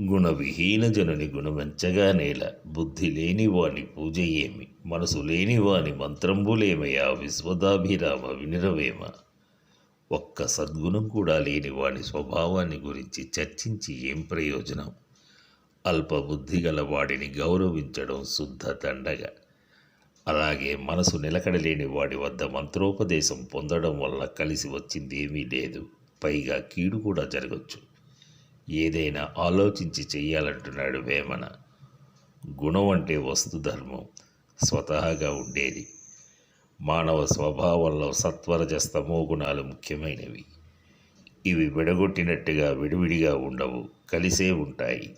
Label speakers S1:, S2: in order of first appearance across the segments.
S1: గుణవిహీన జనుని గుణమెంచగా నేల. బుద్ధి లేని వాని పూజ ఏమి మనసు లేని వాని మంత్రంబులేమయా. విశ్వదాభిరామ వినిరవేమ. ఒక్క సద్గుణం కూడా లేని వాని స్వభావాన్ని గురించి చర్చించి ఏం ప్రయోజనం? అల్పబుద్ధి గల వాడిని గౌరవించడం శుద్ధ దండగ. అలాగే మనసు నిలకడలేని వాడి వద్ద మంత్రోపదేశం పొందడం వల్ల కలిసి వచ్చింది ఏమీ లేదు. పైగా కీడు కూడా జరగచ్చు. ఏదైనా ఆలోచించి చెయ్యాలంటున్నాడు వేమన. గుణం అంటే వస్తుధర్మం స్వతహాగా ఉండేది. మానవ స్వభావంలో సత్వరజస్తమో గుణాలు ముఖ్యమైనవి. ఇవి విడగొట్టినట్టుగా విడివిడిగా ఉండవు కలిసే ఉంటాయి.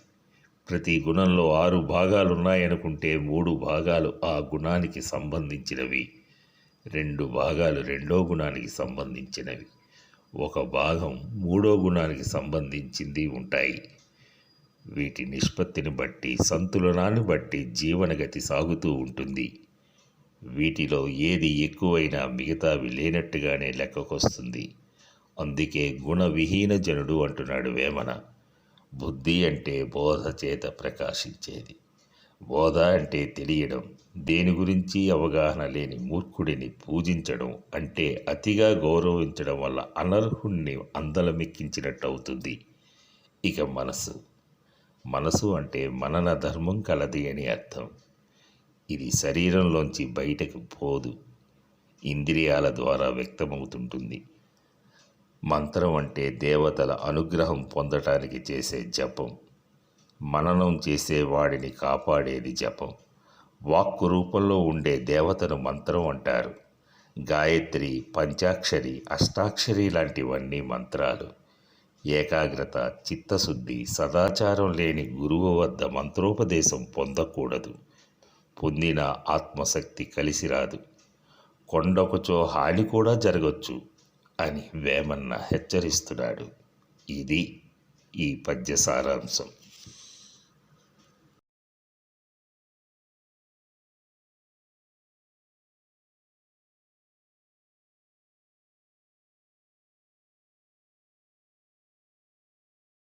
S1: ప్రతి గుణంలో ఆరు భాగాలున్నాయనుకుంటే మూడు భాగాలు ఆ గుణానికి సంబంధించినవి. రెండు భాగాలు రెండో గుణానికి సంబంధించినవి. ఒక భాగం మూడో గుణానికి సంబంధించింది ఉంటాయి. వీటి నిష్పత్తిని బట్టి సంతులనాన్ని బట్టి జీవనగతి సాగుతూ ఉంటుంది. వీటిలో ఏది ఎక్కువైనా మిగతావి లేనట్టుగానే లెక్కకొస్తుంది. అందుకే గుణవిహీన జనుడు అంటున్నాడు వేమన. బుద్ధి అంటే బోధ చేత ప్రకాశించేది. బోధ అంటే తెలియడం దేని గురించి అవగాహన లేని మూర్ఖుడిని పూజించడం అంటే అతిగా గౌరవించడం వల్ల అనర్హుణ్ణి అందలమెక్కించినట్టు అవుతుంది ఇక మనసు. మనసు అంటే మనన ధర్మం కలది అని అర్థం. ఇది శరీరంలోంచి బయటకు పోదు. ఇంద్రియాల ద్వారా వ్యక్తమవుతుంటుంది. మంత్రం అంటే దేవతల అనుగ్రహం పొందటానికి చేసే జపం. మననం చేసే వాడిని కాపాడేది జపం. వాక్కు రూపంలో ఉండే దేవతను మంత్రం అంటారు. గాయత్రి పంచాక్షరి అష్టాక్షరి లాంటివన్నీ మంత్రాలు. ఏకాగ్రత చిత్తశుద్ధి సదాచారం లేని గురువు వద్ద మంత్రోపదేశం పొందకూడదు. పొందిన ఆత్మశక్తి కలిసి రాదు. కొండొకచో హాని కూడా జరగచ్చు అని వేమన్న హెచ్చరిస్తున్నాడు. ఇది ఈ పద్య సారాంశం.